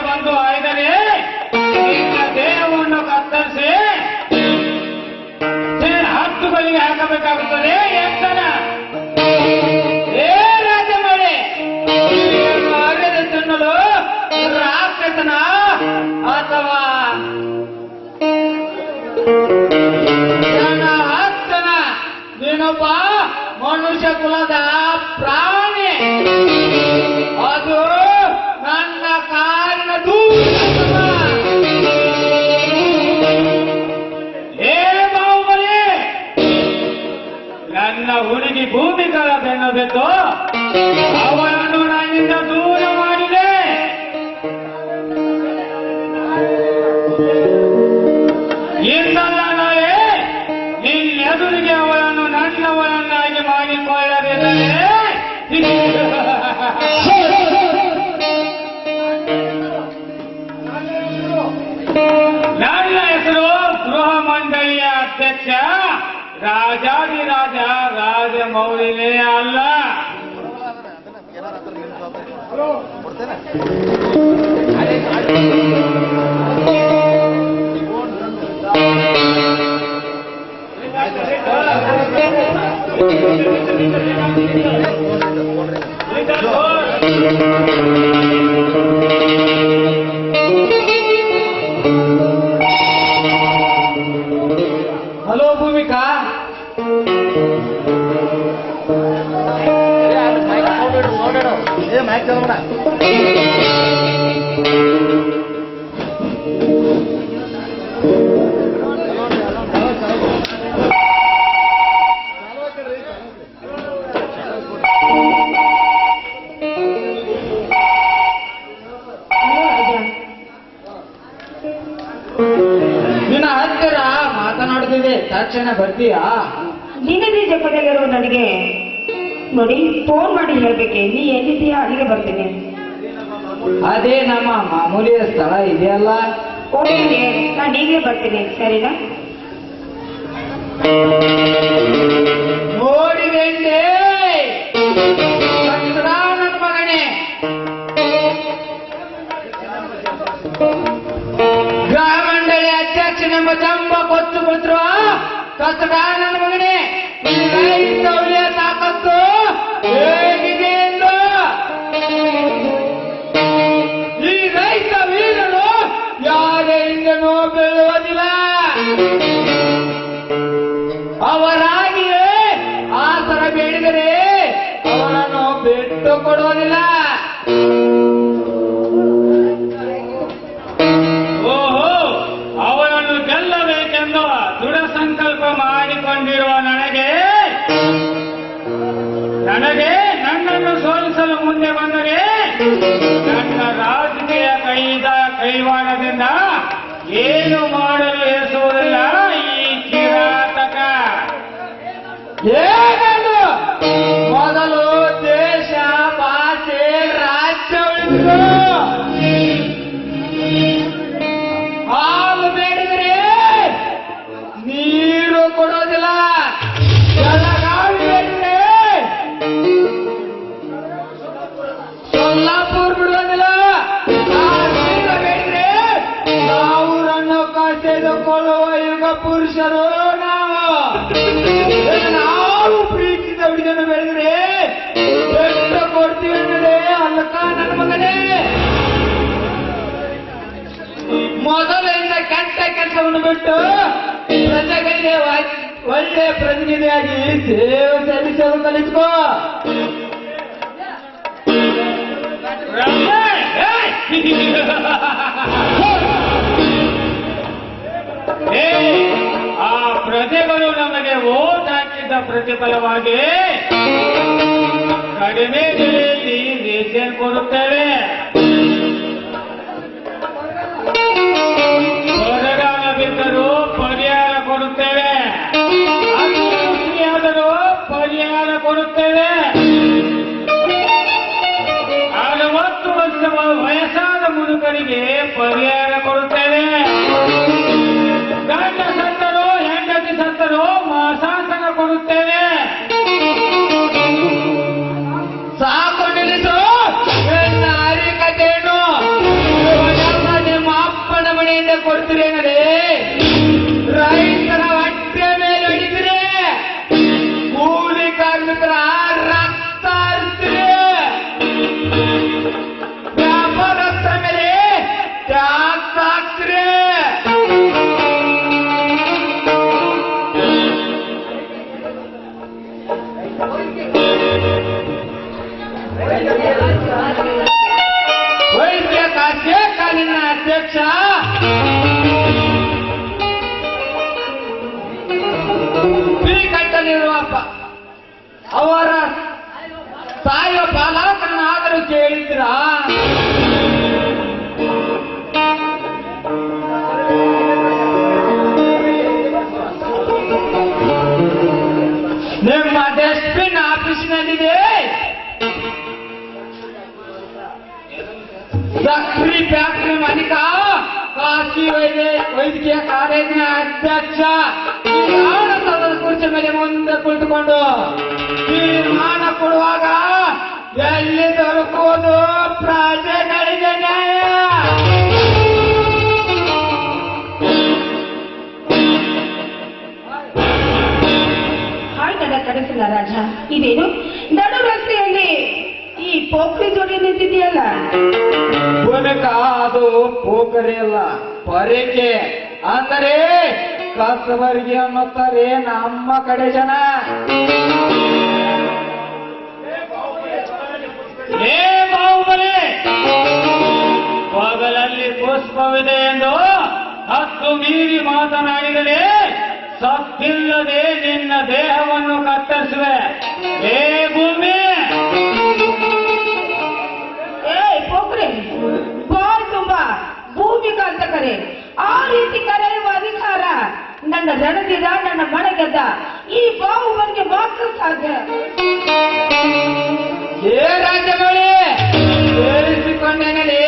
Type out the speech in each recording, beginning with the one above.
ಬಂದು ಆಯ್ದರೆ ದೇಹವನ್ನು ಕತ್ತರಿಸಿ ಹತ್ತುಗಳಿಗೆ ಹಾಕಬೇಕಾಗುತ್ತದೆ ಎಂತ ರಾಜಾದಿರಾಜ ರಾಜಮೌಳಿನೇ ಅಲ್ಲ ಹಲೋ ಏ ಮೈಕ್ ತಗೊಂಡ ನಿನ್ನ ಹತ್ತಿರ ಮಾತನಾಡುತ್ತಿದೆ ತಕ್ಷಣ ಬರ್ತೀಯಾ? ದಿನದಿ ಜಪದಲ್ಲಿರೋ ನನಗೆ ನೋಡಿ ಫೋನ್ ಮಾಡಿ ಹೇಳ್ಬೇಕೆ ನೀ ಎಲ್ಲಿದ್ದೀಯಾ? ಅಲ್ಲಿಗೆ ಬರ್ತೀನಿ. ಅದೇ ನಮ್ಮ ಮಾಮೂಲಿ ಸ್ಥಳ ಇದೆಯಲ್ಲ? ಓಕೆ ನಾನು ಈಗಲೇ ಬರ್ತೀನಿ ಸರಿನಾ? ನೋಡಿದೆ ನನ್ನ ಮಗನೇ ಗೃಹ ಮಂಡಳಿ ನಮ್ಮ ಜಂಬ ಕೊತ್ತು ಕೊಟ್ಟರು ಕಸಡ ನನ್ನ ಮಗನೇ ಬಿಟ್ಟು ಕೊಡುವುದಿಲ್ಲ. ಓಹೋ ಅವರನ್ನು ಗೆಲ್ಲಬೇಕೆಂದು ದೃಢ ಸಂಕಲ್ಪ ಮಾಡಿಕೊಂಡಿರುವ ನನಗೆ ನನಗೆ ನನ್ನನ್ನು ಸೋಲಿಸಲು ಮುಂದೆ ಬಂದರೆ ನನ್ನ ರಾಜಕೀಯ ಕೈದ ಕೈವಾಡದಿಂದ ಏನು ಮಾಡಲು ಎಸುವುದಿಲ್ಲ ಈ ಕಿರಾತಕ. ಏನದು ಹಾಲು ಬೇಡಿದರೆ ನೀರು ಕೊಡೋದಿಲ್ಲ. ಸೊಲ್ಲಾಪುರ್ ಬಿಡೋದಿಲ್ಲ. ನಾವು ರಣ್ಣವಕಾಶ ತೆಗೆದುಕೊಳ್ಳುವ ಯುಗ ಪುರುಷರು ನಾವು. ನಾವು ಪ್ರೀತಿಸಿದ ಹುಡುಗನ ಬೆಳೆದ್ರೆ ಅನ್ನೋದೇ ನನ್ನ ಮಗನೇ. ಮೊದಲಿಂದ ಕೆಟ್ಟ ಕೆಲಸವನ್ನು ಬಿಟ್ಟು ಪ್ರಜೆಗಳಿಗೆ ಒಳ್ಳೆ ಪ್ರತಿನಿಧಿಯಾಗಿ ಸೇವೆ ಸಲ್ಲಿಸಲು ಕಲಿಸ್ಕೋ ಆ ಪ್ರಜೆಗಳು ನಮಗೆ ಓಟ್ ಹಾಕಿದ್ದ ಪ್ರತಿಫಲವಾಗಿ ಕಡಿಮೆ ಬೆಲೆಯಲ್ಲಿ ರೇಷನ್ ಕೊಡುತ್ತೇವೆ. ಬರಗಾಲ ಪರಿಹಾರ ಕೊಡುತ್ತೇವೆ. ಪರಿಹಾರ ಕೊಡುತ್ತೇವೆ. ಅರವತ್ತು ವರ್ಷ ವಯಸ್ಸಾದ ಮುದುಕರಿಗೆ ಪರಿಹಾರ ಸಕ್ರಿ ಫ್ಯಾಕ್ಟ್ರಿ ಮಾಲೀಕ ಕಾಶಿ ವೈದ್ಯ ವೈದ್ಯಕೀಯ ಕಾಲೇಜಿನ ಅಧ್ಯಕ್ಷ ಕುರ್ಚಿ ಮೇಲೆ ಮುಂದೆ ಕುಳಿತುಕೊಂಡು ತೀರ್ಮಾನ ಕೊಡುವಾಗ ಎಲ್ಲಿ ದೊರಕುವುದು ಪ್ರಜೆಗಳಿಗೆ ನ್ಯಾಯ? ಕನಸಿನ ರಾಜ. ಇದೇನು? ನಡು ಈ ಪೋಖ್ರಿ ಜೋಡಿ ನಿಂತಿದೆಯಲ್ಲ? ಭೂಮಿಕ ಅದು ಪೋಕರಿ ಅಲ್ಲ ಪರೀಕ್ಷೆ ಅಂದರೆ ಕಸಬರಿಗೆ ಅನ್ನುತ್ತಾರೆ ನಮ್ಮ ಕಡೆ ಜನ. ಏ ಪುಷ್ಪವಿದೆ ಎಂದು ಹತ್ತು ಮೀರಿ ಮಾತನಾಡಿದರೆ ಸತ್ತಿಲ್ಲದೆ ನಿನ್ನ ದೇಹವನ್ನು ಕತ್ತರಿಸುವೆ. ಏ ಕರೆ. ಆ ರೀತಿ ಕರೆಯುವ ಅಧಿಕಾರ ನನ್ನ ನಡೆದಿದ ನನ್ನ ಮಣಗೆದ್ದ ಈ ಬಾಹುಬಲಿಗೆ ಮಾತ್ರ ಸಾಧ್ಯ. ಏ ರಾಜ್ಯಗಳೇ ಸೇರಿಸಿಕೊಂಡೇನಲಿ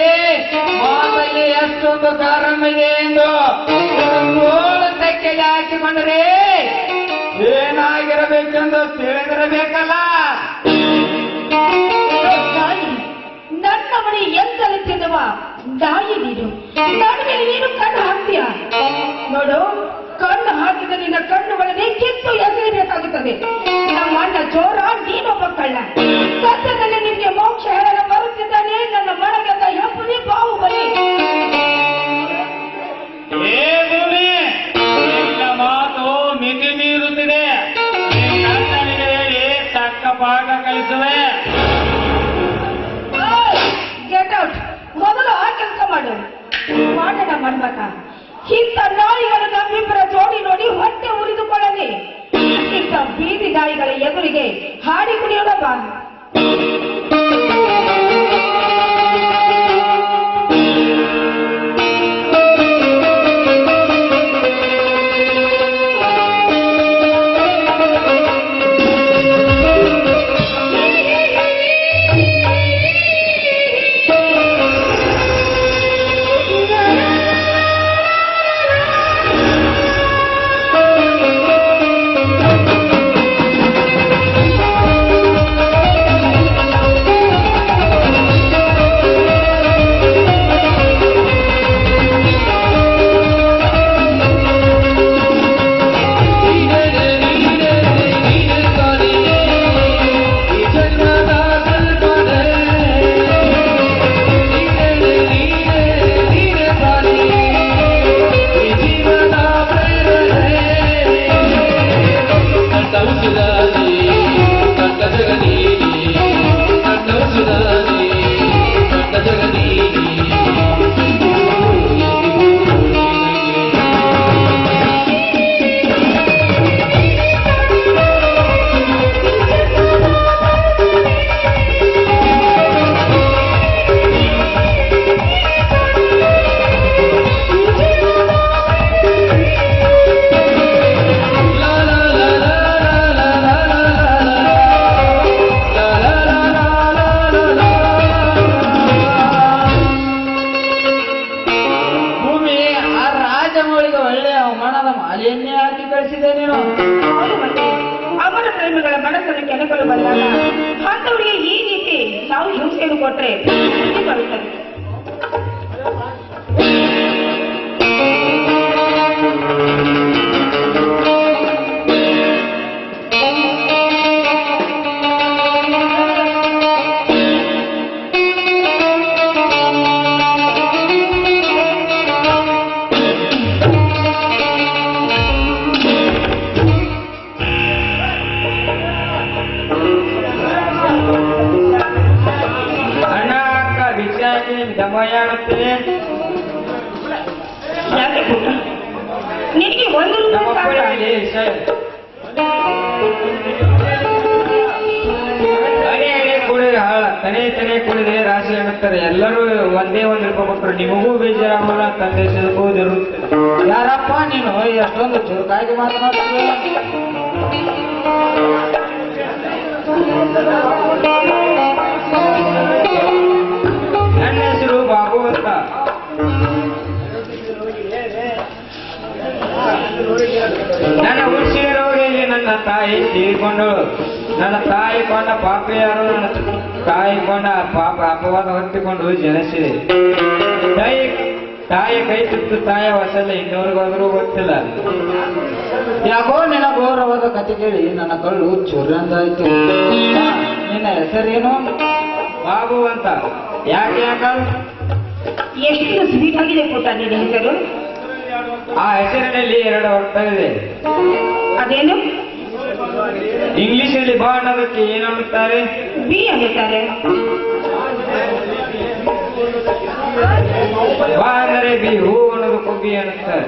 ಮಾತಲ್ಲಿ ಎಷ್ಟೊಂದು ಕಾರಣವಿದೆ ಎಂದು ತೋಳು ತೆಕ್ಕೆಗೆ ಹಾಕಿಕೊಂಡರೆ ಏನಾಗಿರಬೇಕೆಂದು ತಿಳಿದಿರಬೇಕಲ್ಲ? ನನ್ನ ಮನೆ ಎಂದಲು ತಿನ್ನುವ ನಾಯಿ ನೀನು. ನೀನು ಕಣ್ಣು ಹಾಕ್ತೀಯ? ನೋಡು, ಕಣ್ಣು ಹಾಕಿದ ನಿನ್ನ ಕಣ್ಣುಗಳನ್ನೇ ಕಿತ್ತು ಎಸೆಯಬೇಕಾಗುತ್ತದೆ. ನಮ್ಮ ಅಣ್ಣ ಜೋರ ನೀನೊಬ್ಬ ಕಳ್ಳ. ಸತ್ಯದಲ್ಲಿ ಇಂಥ ನಾಯಿಗಳು ನಮ್ಮಿಬ್ಬರ ಜೋಡಿ ನೋಡಿ ಹೊಟ್ಟೆ ಉರಿದುಕೊಳ್ಳಲಿ. ಇಂಥ ಬೀದಿ ನಾಯಿಗಳ ಎದುರಿಗೆ ಹಾಡಿ ಕುಡಿಯೋಣ ಬಾ. ಬಂದಾಗ ಅಂತವ್ರಿಗೆ ಈ ರೀತಿ ನಾವು ಹಿಂಸೆಯನ್ನು ಕೊಟ್ರೆ ಬುದ್ಧಿ ಬರುತ್ತದೆ ತೂಟ ತನೇ ತನೇ ಕುಡಿದ್ರೆ ರಾಶಿ ಆಗುತ್ತದೆ ಎಲ್ಲರೂ ಒಂದೇ ಒಂದು ರೂಪಾಯಿ ಕೊಟ್ಟರು ನಿಮಗೂ ಬೇಜಾರಾಗಲ್ಲ ತಂದೆ ಸಿಗುವುದಿರು ಯಾರಪ್ಪ ನೀನು ಎಷ್ಟೊಂದು ಚುರುಕಾಗಿ ಮಾತನಾಡ್ತೀಯ ತಾಯಿ ತೀರ್ಕೊಂಡು ನನ್ನ ತಾಯಿ ಕೊಂಡ ಪಾಪಿಯಾರು ನನ್ನ ತಾಯಿ ಕೊಂಡ ಪಾಪ ಅಪವಾದ ಹೊತ್ತಿಕೊಂಡು ಜನಿಸಿದೆ ತಾಯಿ ತಾಯಿ ಕೈ ತುತ್ತು ತಾಯ ವಸಲ್ಲ ಇನ್ನೋರ್ಗಾದ್ರೂ ಗೊತ್ತಿಲ್ಲ. ಯಾಕೋ ನಿನ್ನ ಗೌರವದ ಕತೆ ಕೇಳಿ ನನ್ನ ಕಳ್ಳು ಚುರಂದಾಯ್ತು. ನಿನ್ನ ಹೆಸರೇನು? ಬಾಬು ಅಂತ. ಯಾಕೆ ಯಾಕ ಎಷ್ಟು ಸ್ವೀಟ್ ಆಗಿದೆ ಪುಟ್ಟ ನಿನ್ನ ಹೆಸರು? ಆ ಹೆಸರಿನಲ್ಲಿ ಎರಡು ಅರ್ಥವಿದೆ ಅದೇನು? ಇಂಗ್ಲಿಷಲ್ಲಿ ಅಲ್ಲಿ ಅನ್ನೋದಕ್ಕೆ ಏನು ಅನ್ನುತ್ತಾರೆ ಬಿ ಅನ್ನುತ್ತಾರೆ ಬಾ ಅಂದರೆ ಬಿ ಹೂ ಅನ್ನೋದಕ್ಕೂ ಬಿ ಅನ್ನುತ್ತಾರೆ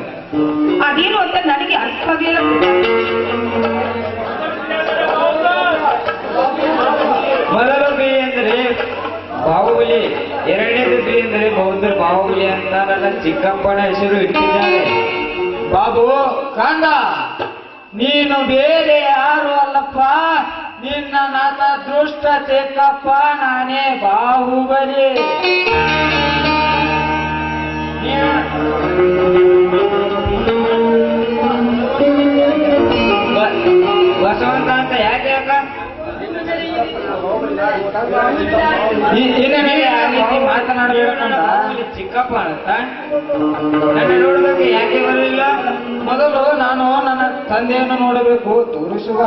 ಅದೇನು ಅಂತ ನನಗೆ ಅರ್ಥವಾಗಲಿಲ್ಲ ಪುಟ್ಟ. ಮೊದಲು ಬಿ ಎಂದರೆ ಬಾಹುಬಲಿ ಎರಡನೇದು ಬಿ ಎಂದರೆ ಬೌದ್ಧ ಬಾಹುಬಲಿ ಅಂತ ನನ್ನ ಚಿಕ್ಕಪ್ಪನ ಹೆಸರು ಇಟ್ಟಿದ್ದಾರೆ. ಬಾಬು ಕಂದ ನೀನು ಬೇರೆ ಯಾರು ಅಲ್ಲಪ್ಪ? ನಿನ್ನ ನನ್ನ ದುಷ್ಟ ಚೆಕ್ಕಪ್ಪ ನಾನೇ ಬಾಹುಬಲಿ. ಬಸವಂತ ಅಂತ ಯಾಕೆ ಯಾಕ ಈ- ಇನ್ನು ಮೇಲೆ ಆ ರೀತಿ ಮಾತನಾಡಬೇಕು ಚಿಕ್ಕಪ್ಪ ಅಂತ. ನನ್ನ ನೋಡೋದಕ್ಕೆ ಯಾಕೆ ಬರಲಿಲ್ಲ? ಮೊದಲು ನಾನು ನನ್ನ ತಂದೆಯನ್ನು ನೋಡಬೇಕು ತೋರಿಸುವ